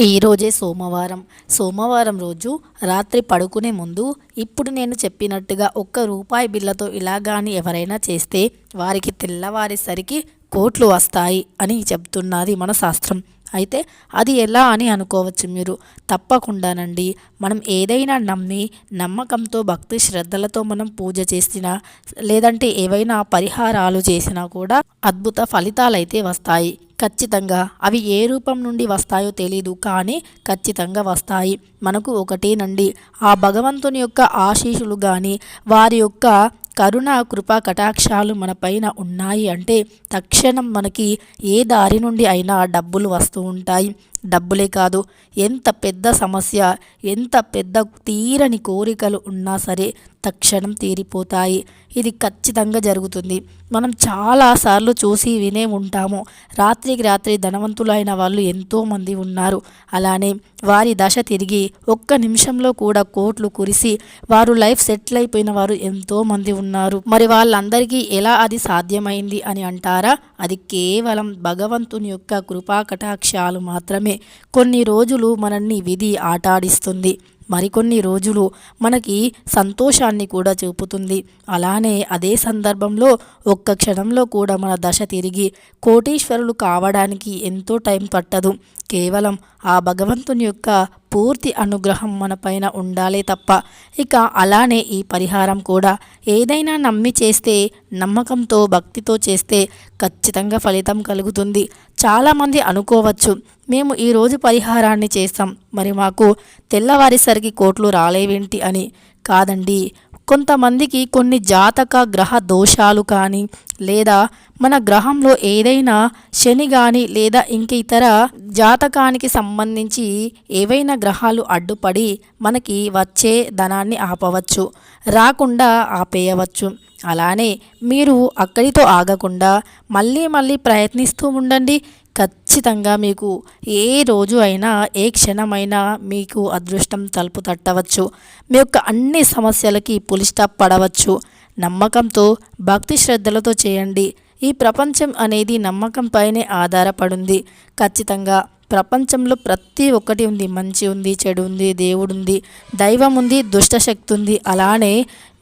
ఈరోజే సోమవారం. సోమవారం రోజు రాత్రి పడుకునే ముందు ఇప్పుడు నేను చెప్పినట్టుగా ఒక్క రూపాయి బిల్లతో ఇలా కానీ ఎవరైనా చేస్తే వారికి తెల్లవారేసరికి కోట్లు వస్తాయి అని చెప్తున్నది మన శాస్త్రం. అయితే అది ఎలా అని అనుకోవచ్చు మీరు? తప్పకుండానండి. మనం ఏదైనా నమ్మి నమ్మకంతో భక్తి శ్రద్ధలతో మనం పూజ చేసినా లేదంటే ఏవైనా పరిహారాలు చేసినా కూడా అద్భుత ఫలితాలు అయితే వస్తాయి. ఖచ్చితంగా. అవి ఏ రూపం నుండి వస్తాయో తెలీదు కానీ ఖచ్చితంగా వస్తాయి. మనకు ఒకటేనండి. ఆ భగవంతుని యొక్క ఆశీషులు కానీ వారి యొక్క కరుణ కృప కటాక్షాలు మన పైన ఉన్నాయి అంటే తక్షణం మనకి ఏ దారి నుండి అయినా డబ్బులు వస్తూ ఉంటాయి. డబ్బులే కాదు. ఎంత పెద్ద సమస్య ఎంత పెద్ద తీరని కోరికలు ఉన్నా సరే తక్షణం తీరిపోతాయి. ఇది ఖచ్చితంగా జరుగుతుంది. మనం చాలాసార్లు చూసి వినే ఉంటాము. రాత్రికి రాత్రి ధనవంతులైన వాళ్ళు ఎంతోమంది ఉన్నారు. అలానే వారి దశ తిరిగి ఒక్క నిమిషంలో కూడా కోట్లు కురిసి వారు లైఫ్ సెటిల్ అయిపోయిన వారు ఎంతోమంది ఉన్నారు. మరి వాళ్ళందరికీ ఎలా అది సాధ్యమైంది అని అంటారా? అది కేవలం భగవంతుని యొక్క కృపా కటాక్షాలు మాత్రమే. కొన్ని రోజులు మనల్ని విధి ఆటాడిస్తుంది. మరికొన్ని రోజులు మనకి సంతోషాన్ని కూడా చూపుతుంది. అలానే అదే సందర్భంలో ఒక్క క్షణంలో కూడా మన దశ తిరిగి కోటీశ్వరులు కావడానికి ఎంతో టైం పట్టదు. కేవలం ఆ భగవంతుని యొక్క పూర్తి అనుగ్రహం మన పైన ఉండాలే తప్ప ఇక అలానే ఈ పరిహారం కూడా ఏదైనా నమ్మి చేస్తే నమ్మకంతో భక్తితో చేస్తే ఖచ్చితంగా ఫలితం కలుగుతుంది. చాలామంది అనుకోవచ్చు మేము ఈరోజు పరిహారాన్ని చేస్తాం మరి మాకు తెల్లవారిసరికి కోట్లు రాలేవేంటి అని. కాదండి కొంతమందికి కొన్ని జాతక గ్రహ దోషాలు కానీ లేదా మన గ్రహంలో ఏదైనా శని కానీ లేదా ఇంక ఇతర జాతకానికి సంబంధించి ఏవైనా గ్రహాలు అడ్డుపడి మనకి వచ్చే ధనాన్ని ఆపవచ్చు రాకుండా ఆపేయవచ్చు. అలానే మీరు అక్కడితో ఆగకుండా మళ్ళీ మళ్ళీ ప్రయత్నిస్తూ ఉండండి. ఖచ్చితంగా మీకు ఏ రోజు అయినా ఏ క్షణమైనా మీకు అదృష్టం తలుపు తట్టవచ్చు. మీ యొక్క అన్ని సమస్యలకి పులి స్టాప్ పడవచ్చు నమ్మకంతో భక్తి శ్రద్ధలతో చేయండి. ఈ ప్రపంచం అనేది నమ్మకంపైనే ఆధారపడింది. ఖచ్చితంగా ప్రపంచంలో ప్రతి ఒక్కటి ఉంది. మంచి ఉంది చెడు ఉంది దేవుడు ఉంది దైవం ఉంది దుష్టశక్తి ఉంది. అలానే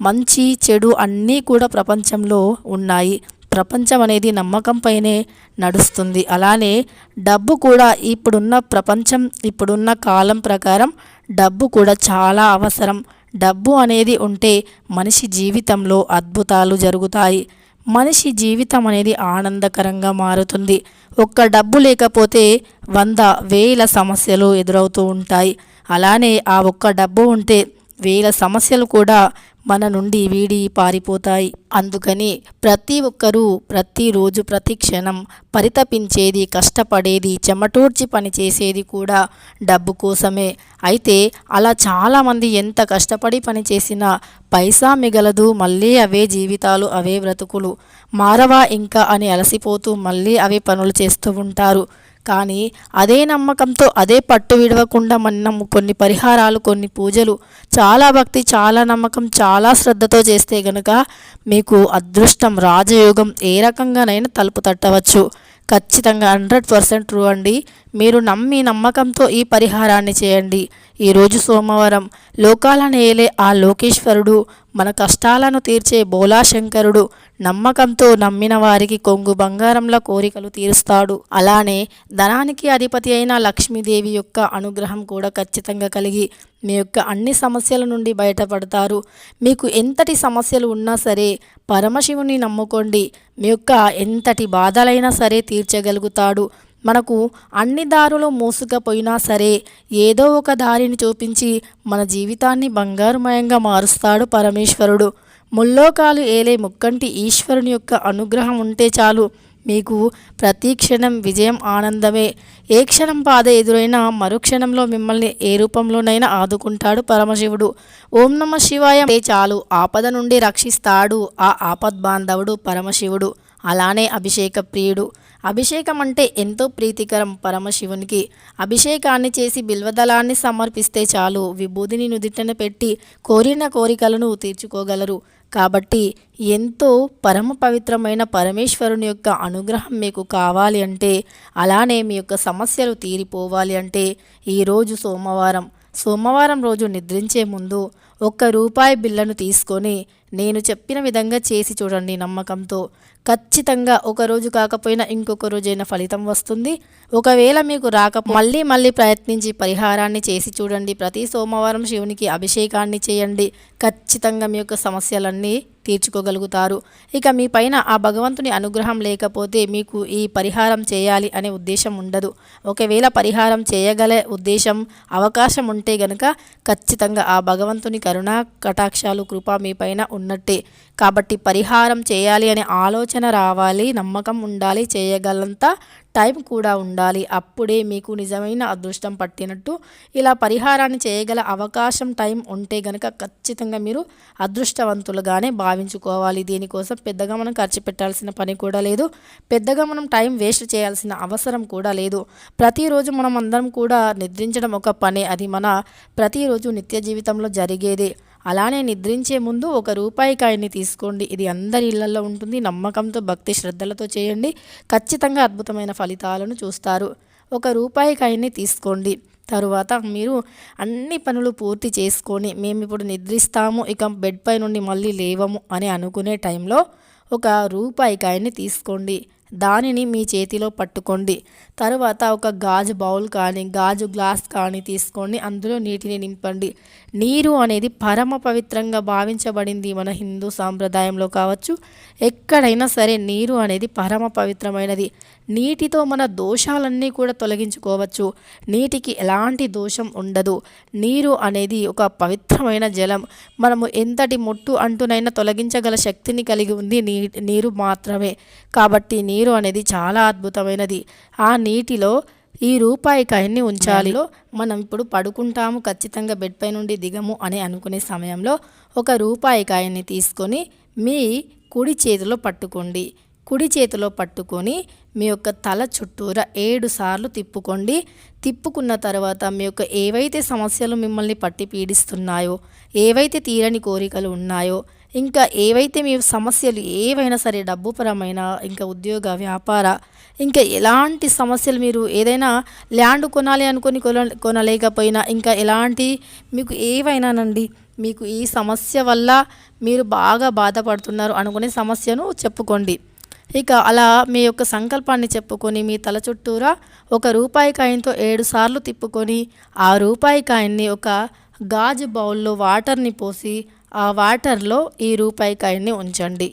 మంచి చెడు అన్నీ కూడా ప్రపంచంలో ఉన్నాయి. ప్రపంచం అనేది నమ్మకంపైనే నడుస్తుంది. అలానే డబ్బు కూడా ఇప్పుడున్న ప్రపంచం ఇప్పుడున్న కాలం ప్రకారం డబ్బు కూడా చాలా అవసరం. డబ్బు అనేది ఉంటే మనిషి జీవితంలో అద్భుతాలు జరుగుతాయి. మనిషి జీవితం అనేది ఆనందకరంగా మారుతుంది. ఒక్క డబ్బు లేకపోతే వంద వేల సమస్యలు ఎదురవుతూ ఉంటాయి. అలానే ఆ ఒక్క డబ్బు ఉంటే వేల సమస్యలు కూడా మన నుండి వీడి పారిపోతాయి. అందుకని ప్రతి ఒక్కరూ ప్రతిరోజు ప్రతి క్షణం పరితపించేది కష్టపడేది చెమటూర్చి పని చేసేది కూడా డబ్బు కోసమే. అయితే అలా చాలామంది ఎంత కష్టపడి పని చేసినా పైసా మిగలదు మళ్ళీ అవే జీవితాలు అవే బ్రతుకులు. మారవా ఇంకా అని అలసిపోతూ మళ్ళీ అవే పనులు చేస్తూ ఉంటారు. కానీ అదే నమ్మకంతో అదే పట్టు విడవకుండా మనం కొన్ని పరిహారాలు కొన్ని పూజలు చాలా భక్తి చాలా నమ్మకం చాలా శ్రద్ధతో చేస్తే గనుక మీకు అదృష్టం రాజయోగం ఏ రకంగానైనా తలుపు తట్టవచ్చు. ఖచ్చితంగా హండ్రెడ్ పర్సెంట్ ట్రూ అండి. మీరు నమ్మి నమ్మకంతో ఈ పరిహారాన్ని చేయండి. ఈరోజు సోమవారం లోకాలను ఏలే ఆ లోకేశ్వరుడు మన కష్టాలను తీర్చే బోలాశంకరుడు నమ్మకంతో నమ్మిన వారికి కొంగు బంగారంల కోరికలు తీరుస్తాడు. అలానే ధనానికి అధిపతి అయిన లక్ష్మీదేవి యొక్క అనుగ్రహం కూడా ఖచ్చితంగా కలిగి మీ యొక్క అన్ని సమస్యల నుండి బయటపడతారు. మీకు ఎంతటి సమస్యలు ఉన్నా సరే పరమశివుని నమ్ముకోండి. మీ యొక్క ఎంతటి బాధలైనా సరే తీర్చగలుగుతాడు. మనకు అన్ని దారులు మూసుకపోయినా సరే ఏదో ఒక దారిని చూపించి మన జీవితాన్ని బంగారుమయంగా మారుస్తాడు పరమేశ్వరుడు. ముల్లోకాలు ఏలే ముక్కంటి ఈశ్వరుని యొక్క అనుగ్రహం ఉంటే చాలు. మీకు ప్రతి క్షణం విజయం ఆనందమే. ఏ క్షణం బాధ ఎదురైనా మరుక్షణంలో మిమ్మల్ని ఏ రూపంలోనైనా ఆదుకుంటాడు పరమశివుడు. ఓం నమ శివాయ. చాలు. ఆపద నుండి రక్షిస్తాడు ఆ ఆపద్ బాంధవుడు పరమశివుడు. అలానే అభిషేక ప్రియుడు అభిషేకం అంటే ఎంతో ప్రీతికరం పరమశివునికి. అభిషేకాన్ని చేసి బిల్వదళాన్ని సమర్పిస్తే చాలు. విభూదిని నుదిటన పెట్టి కోరిన కోరికలను తీర్చుకోగలరు. కాబట్టి ఎంతో పరమ పవిత్రమైన పరమేశ్వరుని యొక్క అనుగ్రహం మీకు కావాలి అంటే అలానే మీ యొక్క సమస్యలు తీరిపోవాలి అంటే ఈరోజు సోమవారం. సోమవారం రోజు నిద్రించే ముందు ఒక్క రూపాయి బిల్లను తీసుకొని నేను చెప్పిన విధంగా చేసి చూడండి నమ్మకంతో. ఖచ్చితంగా ఒకరోజు కాకపోయినా ఇంకొక రోజైనా ఫలితం వస్తుంది. ఒకవేళ మీకు రాక మళ్ళీ మళ్ళీ ప్రయత్నించి పరిహారాన్ని చేసి చూడండి. ప్రతి సోమవారం శివునికి అభిషేకాన్ని చేయండి. ఖచ్చితంగా మీ యొక్క సమస్యలన్నీ తీర్చుకోగలుగుతారు. ఇక మీ పైన ఆ భగవంతుని అనుగ్రహం లేకపోతే మీకు ఈ పరిహారం చేయాలి అనే ఉద్దేశం ఉండదు. ఒకవేళ పరిహారం చేయగలే ఉద్దేశం అవకాశం ఉంటే గనుక ఖచ్చితంగా ఆ భగవంతుని కరుణా కటాక్షాలు కృప మీ పైన ఉన్నట్టే. కాబట్టి పరిహారం చేయాలి అనే ఆలోచన రావాలి నమ్మకం ఉండాలి చేయగలంత టైం కూడా ఉండాలి. అప్పుడే మీకు నిజమైన అదృష్టం పట్టినట్టు. ఇలా పరిహారాన్ని చేయగల అవకాశం టైం ఉంటే గనక ఖచ్చితంగా మీరు అదృష్టవంతులుగానే భావించుకోవాలి. దీనికోసం పెద్దగా మనం ఖర్చు పెట్టాల్సిన పని కూడా లేదు. పెద్దగా మనం టైం వేస్ట్ చేయాల్సిన అవసరం కూడా లేదు. ప్రతిరోజు మనం అందరం కూడా నిద్రించడం ఒక పనే. అది మన ప్రతిరోజు నిత్య జీవితంలో జరిగేదే. అలానే నిద్రించే ముందు ఒక రూపాయి కాయని తీసుకోండి. ఇది అందరి ఇళ్ళలో ఉంటుంది. నమ్మకంతో భక్తి శ్రద్ధలతో చేయండి. ఖచ్చితంగా అద్భుతమైన ఫలితాలను చూస్తారు. ఒక రూపాయి కాయని తీసుకోండి. తరువాత మీరు అన్ని పనులు పూర్తి చేసుకొని మేము ఇప్పుడు నిద్రిస్తాము ఇక బెడ్ పై నుండి మళ్ళీ లేవము అని అనుకునే టైంలో ఒక రూపాయి కాయని తీసుకోండి. దానిని మీ చేతిలో పట్టుకోండి. తరువాత ఒక గాజు బౌల్ కానీ గాజు గ్లాస్ కానీ తీసుకోండి అందులో నీటిని నింపండి. నీరు అనేది పరమ పవిత్రంగా భావించబడింది మన హిందూ సాంప్రదాయంలో కావచ్చు. ఎక్కడైనా సరే నీరు అనేది పరమ పవిత్రమైనది. నీటితో మన దోషాలన్నీ కూడా తొలగించుకోవచ్చు. నీటికి ఎలాంటి దోషం ఉండదు. నీరు అనేది ఒక పవిత్రమైన జలం. మనము ఎంతటి మొట్టు అంటునైనా తొలగించగల శక్తిని కలిగి ఉంది. నీ నీరు మాత్రమే. కాబట్టి నీరు అనేది చాలా అద్భుతమైనది. ఆ నీటిలో ఈ రూపాయి కాయన్ని ఉంచాలి. మనం ఇప్పుడు పడుకుంటాము ఖచ్చితంగా బెడ్ పై నుండి దిగము అని అనుకునే సమయంలో ఒక రూపాయి కాయన్ని తీసుకొని మీ కుడి చేతిలో పట్టుకోండి. కుడి చేతిలో పట్టుకొని మీ యొక్క తల చుట్టూరా ఏడు సార్లు తిప్పుకోండి. తిప్పుకున్న తర్వాత మీ యొక్క ఏవైతే సమస్యలు మిమ్మల్ని పట్టి పీడిస్తున్నాయో ఏవైతే తీరని కోరికలు ఉన్నాయో ఇంకా ఏవైతే మీ సమస్యలు ఏవైనా సరే డబ్బుపరమైన ఇంకా ఉద్యోగ వ్యాపార ఇంకా ఎలాంటి సమస్యలు మీరు ఏదైనా ల్యాండ్ కొనాలి అనుకొని కొన కొనలేకపోయినా ఇంకా ఎలాంటి మీకు ఏవైనానండి మీకు ఈ సమస్య వల్ల మీరు బాగా బాధపడుతున్నారు అనుకునే సమస్యను చెప్పుకోండి. ఇక అలా మీ యొక్క సంకల్పాన్ని చెప్పుకొని మీ తల చుట్టూరా ఒక రూపాయి కాయంతో ఏడు సార్లు తిప్పుకొని ఆ రూపాయి కాయన్ని ఒక గాజు బౌల్లో వాటర్ని పోసి ఆ వాటర్లో ఈ రూపాయి కాయని ఉంచండి.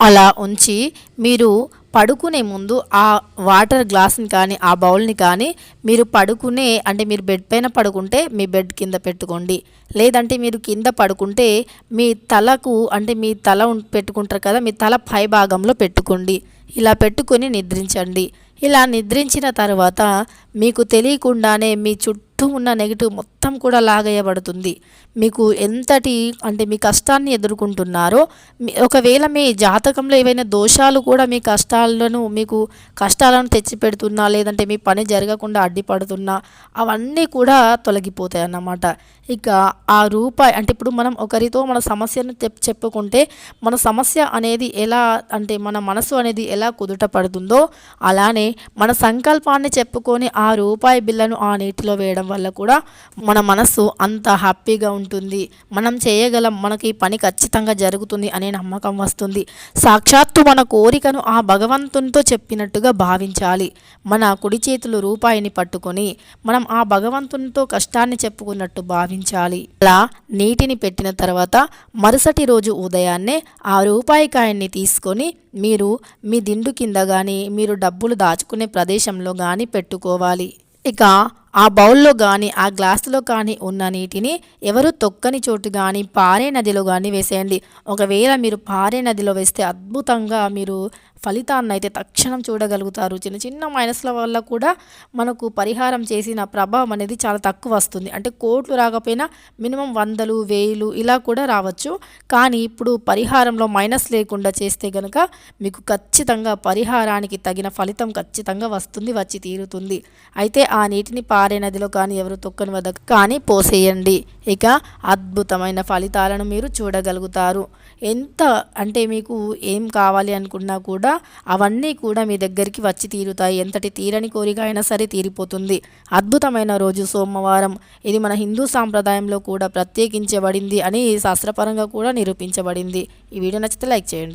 అలా ఉంచి మీరు పడుకునే ముందు ఆ వాటర్ గ్లాస్ని కానీ ఆ బౌల్ని కానీ మీరు పడుకునే అంటే మీరు బెడ్ పైన పడుకుంటే మీ బెడ్ కింద పెట్టుకోండి. లేదంటే మీరు కింద పడుకుంటే మీ తలకు అంటే మీ తల పెట్టుకుంటారు కదా మీ తల పై భాగంలో పెట్టుకోండి. ఇలా పెట్టుకొని నిద్రించండి. ఇలా నిద్రించిన తర్వాత మీకు తెలియకుండానే మీ చుట్టూ ఉన్న నెగిటివ్ మొత్తం కూడా లాగేయబడుతుంది. మీకు ఎంతటి అంటే మీ కష్టాన్ని ఎదుర్కొంటున్నారో ఒకవేళ మీ జాతకంలో ఏవైనా దోషాలు కూడా మీ కష్టాలను మీకు కష్టాలను తెచ్చిపెడుతున్నా లేదంటే మీ పని జరగకుండా అడ్డిపడుతున్నా అవన్నీ కూడా తొలగిపోతాయి అన్నమాట. ఇక ఆ రూపాయి అంటే ఇప్పుడు మనం ఒకరితో మన సమస్యను చెప్పుకుంటే మన సమస్య అనేది ఎలా అంటే మన మనసు అనేది ఎలా కుదుట పడుతుందో అలానే మన సంకల్పాన్ని చెప్పుకొని ఆ రూపాయి బిల్లను ఆ నీటిలో వేయడం వల్ల కూడా మన మనసు అంత హ్యాపీగా ఉంటుంది. మనం చేయగలం మనకి పని ఖచ్చితంగా జరుగుతుంది అనే నమ్మకం వస్తుంది. సాక్షాత్తు మన కోరికను ఆ భగవంతునితో చెప్పినట్టుగా భావించాలి. మన కుడి చేతులు రూపాయిని పట్టుకొని మనం ఆ భగవంతునితో కష్టాన్ని చెప్పుకున్నట్టు భావించాలి. అలా నీటిని పెట్టిన తర్వాత మరుసటి రోజు ఉదయాన్నే ఆ రూపాయి కాయన్ని తీసుకొని మీరు మీ దిండు కింద కానీ మీరు డబ్బులు దాచుకునే ప్రదేశంలో కానీ పెట్టుకోవాలి. ఇక ఆ బౌల్లో కానీ ఆ గ్లాసులో కానీ ఉన్న నీటిని ఎవరు తొక్కని చోటు కానీ పారే నదిలో కానీ వేసేయండి. ఒకవేళ మీరు పారే నదిలో వేస్తే అద్భుతంగా మీరు ఫలితాన్ని అయితే తక్షణం చూడగలుగుతారు. చిన్న చిన్న మైనస్ల వల్ల కూడా మనకు పరిహారం చేసిన ప్రభావం అనేది చాలా తక్కువ వస్తుంది. అంటే కోట్లు రాకపోయినా మినిమం వందలు వేలు ఇలా కూడా రావచ్చు. కానీ ఇప్పుడు పరిహారంలో మైనస్ లేకుండా చేస్తే కనుక మీకు ఖచ్చితంగా పరిహారానికి తగిన ఫలితం ఖచ్చితంగా వస్తుంది వచ్చి తీరుతుంది. అయితే ఆ నీటిని పారే నదిలో కానీ ఎవరు తొక్కని వద్ద కానీ పోసేయండి. ఇక అద్భుతమైన ఫలితాలను మీరు చూడగలుగుతారు. ఎంత అంటే మీకు ఏం కావాలి అనుకున్నా కూడా అవన్నీ కూడా మీ దగ్గరికి వచ్చి తీరుతాయి. ఎంతటి తీరని కోరిక అయినా సరే తీరిపోతుంది. అద్భుతమైన రోజు సోమవారం. ఇది మన హిందూ సాంప్రదాయంలో కూడా ప్రత్యేకించబడింది అని శాస్త్రపరంగా కూడా నిరూపించబడింది. ఈ వీడియో నచ్చితే లైక్ చేయండి.